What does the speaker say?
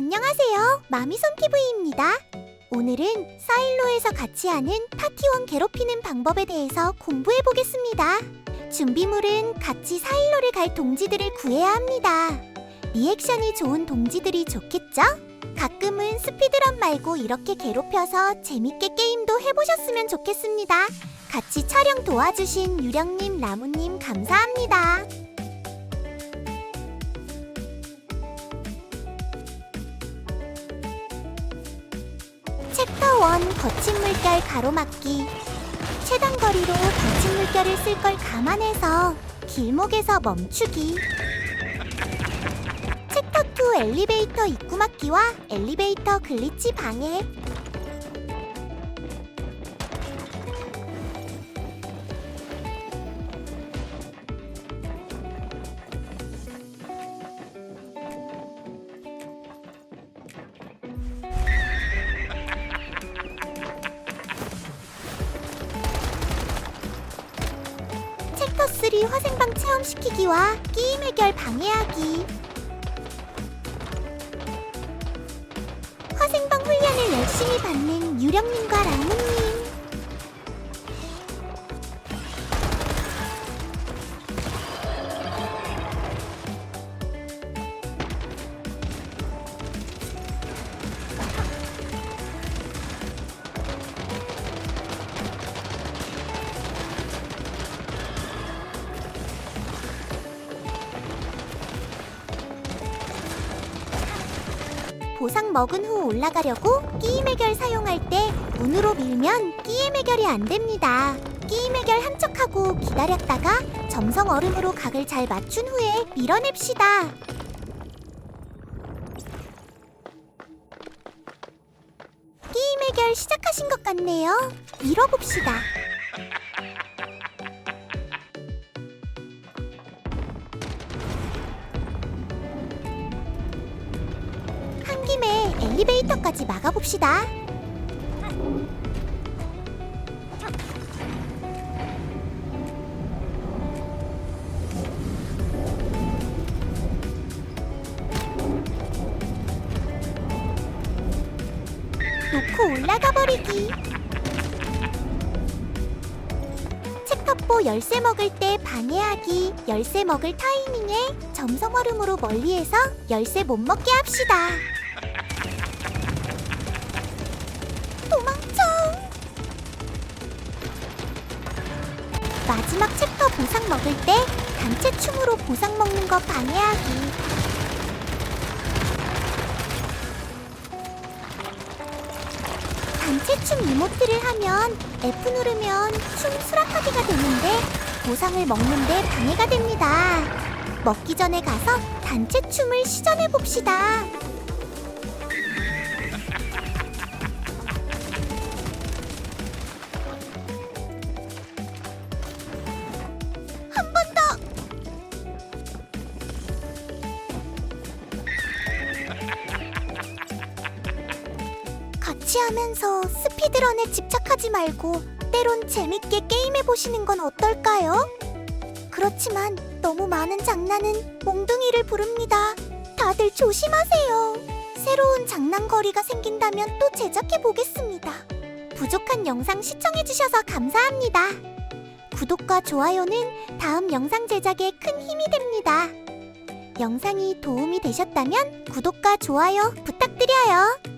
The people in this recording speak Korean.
안녕하세요. 마미손 TV입니다. 오늘은 사일로에서 같이 하는 파티원 괴롭히는 방법에 대해서 공부해 보겠습니다. 준비물은 같이 사일로를 갈 동지들을 구해야 합니다. 리액션이 좋은 동지들이 좋겠죠? 가끔은 스피드런 말고 이렇게 괴롭혀서 재밌게 게임도 해보셨으면 좋겠습니다. 같이 촬영 도와주신 유령님, 라무님 감사합니다. 1 거친 물결 가로막기. 최단 거리로 거친 물결을 쓸 걸 감안해서 길목에서 멈추기. 챕터 2 엘리베이터 입구 막기와 엘리베이터 글리치 방해 챕터 3 화생방 체험시키기와 게임 해결 방해하기. 화생방 훈련을 열심히 받는 유령님과 라무 보상 먹은 후 올라가려고 끼임 해결 사용할 때 문으로 밀면 끼임 해결이 안 됩니다. 끼임 해결 한 척하고 기다렸다가 점성 얼음으로 각을 잘 맞춘 후에 밀어냅시다. 끼임 해결 시작하신 것 같네요. 밀어봅시다. 엘리베이터까지 막아봅시다. 놓고 올라가 버리기. 열쇠 먹을 때 방해하기. 열쇠 먹을 타이밍에 점성 얼음으로 멀리해서 열쇠 못 먹게 합시다. 도망쳐! 마지막 챕터 보상 먹을 때 단체 춤으로 보상 먹는 거 방해하기. 단체 춤 이모트를 하면 F 누르면 춤 수락하기가 되는데 보상을 먹는데 방해가 됩니다. 먹기 전에 가서 단체 춤을 시전해 봅시다. 같이 하면서 스피드런에 집착하지 말고 때론 재밌게 게임해 보시는 건 어떨까요? 그렇지만 너무 많은 장난은 몽둥이를 부릅니다. 다들 조심하세요. 새로운 장난거리가 생긴다면 또 제작해 보겠습니다. 부족한 영상 시청해 주셔서 감사합니다. 구독과 좋아요는 다음 영상 제작에 큰 힘이 됩니다. 영상이 도움이 되셨다면 구독과 좋아요 부탁드려요.